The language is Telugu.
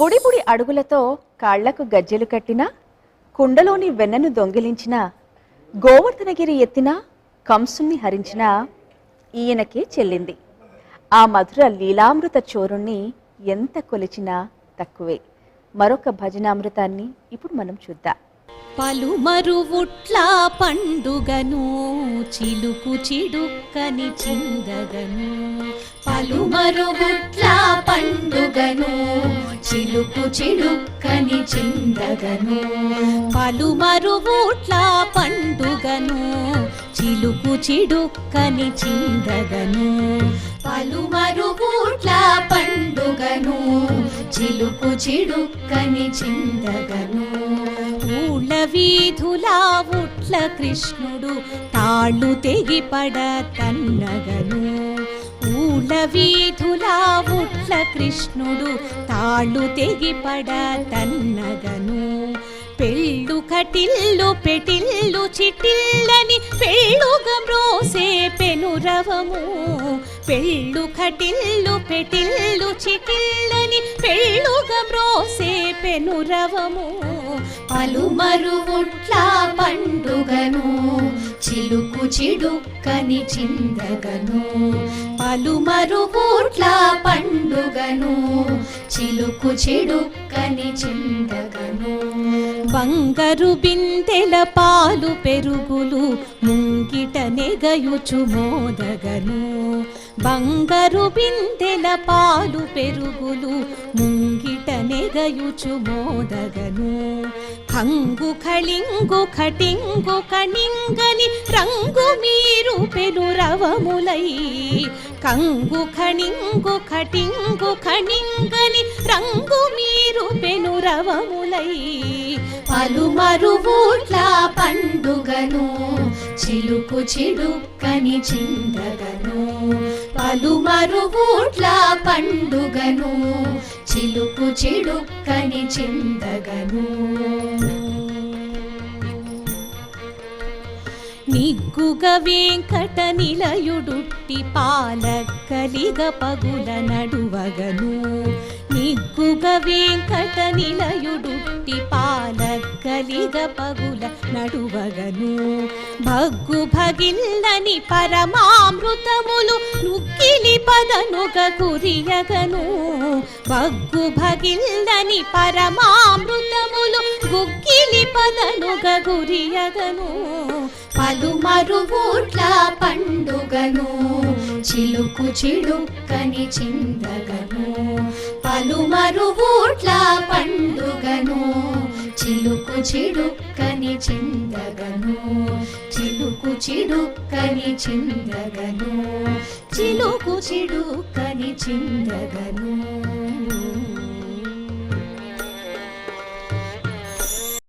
బుడి అడుగులతో కాళ్ళకు గజ్జెలు కట్టిన కుండలోని వెన్నను దొంగిలించిన గోవర్ధనగిరి ఎత్తిన కంసుణ్ణి హరించిన ఈయనకే చెల్లింది. ఆ మధుర లీలామృత చోరుణ్ణి ఎంత కొలిచినా తక్కువే. మరొక భజనామృతాన్ని ఇప్పుడు మనం చూద్దాం. పలుమరువుట్లా పండుగను చిలుకు చిడుక్కని చిందగను. పలుమరువుట్లా పండుగను చిలుకు చిడుక్కని చిందగను. పలుమరువుట్ల పండుగను చిలుకు చిడుక్కని చిందగను. పలుమరువుట్ల పండుగను చిలుకు చిడుక్కని చిందగను. ఊళ్ళ వీధులా ఉట్ల కృష్ణుడు తాళ్ళు తెగిపడ తన్నగను ఊళ్ళ వీధు ఉట్ల కృష్ణుడు తాళ్ళు తెగిపడ తన్నగను పెళ్ళు కటిల్లు పెటిల్లు చిటిల్లని పెళ్ళుగా మ్రోసే పెనురవము. పెళ్ళు కటిల్లు పెటిల్లు చిటిల్లని పెళ్ళుగా మ్రోసే పెనురవము. పలుమరువుట్ల పండుగను చిలుకు చిడుక్కని చిందగను. పలుమరువుట్ల పండుగను చిలుకు చిడుక్కని చిందగను బంగారు బిందెల పాలు పెరుగులు ముంగిట నెగయుచు మోదగను. బంగారు బిందెల పాలు పెరుగులు ముంగిట నెగయుచు మోదగను. కంగు ఖళింగు ఖటింగు కణింగని రవములై. కంగు ఖణింగు ఖటింగు ఖణింగని రంగు మీరు రవములై. పలుమరువుట్ల పండుగను చిలుకు చిడుక్కని చిందగను. పలుమరువుట్ల పండుగను చిలుకు చిడుక్కని చిందగను. నిగ్గుగ వెంకట నిలయుడుట్టి పాలక్కలిగ పగుల నడువగను. నిగ్గుగ వెంకట నిలయుడు పాలక్కలిగ పగుల నడువగను. భగ్గు భగిల్లని పరమామృతములు నుక్కిలి పదనుగ కురియగను. భగ్గు భగిల్లని పరమామృతములు గుగ్గిలి పదనుగ గురియగను పలుమరువుట్ల పండుగను చిలుకు చిడుక్కని చిందగను పలుమరువుట్ల చిడుక్కని చిందగను. చిలుకు చిడుక్కని చిందగను. చిలుకు చిడుక్కని చిందగను.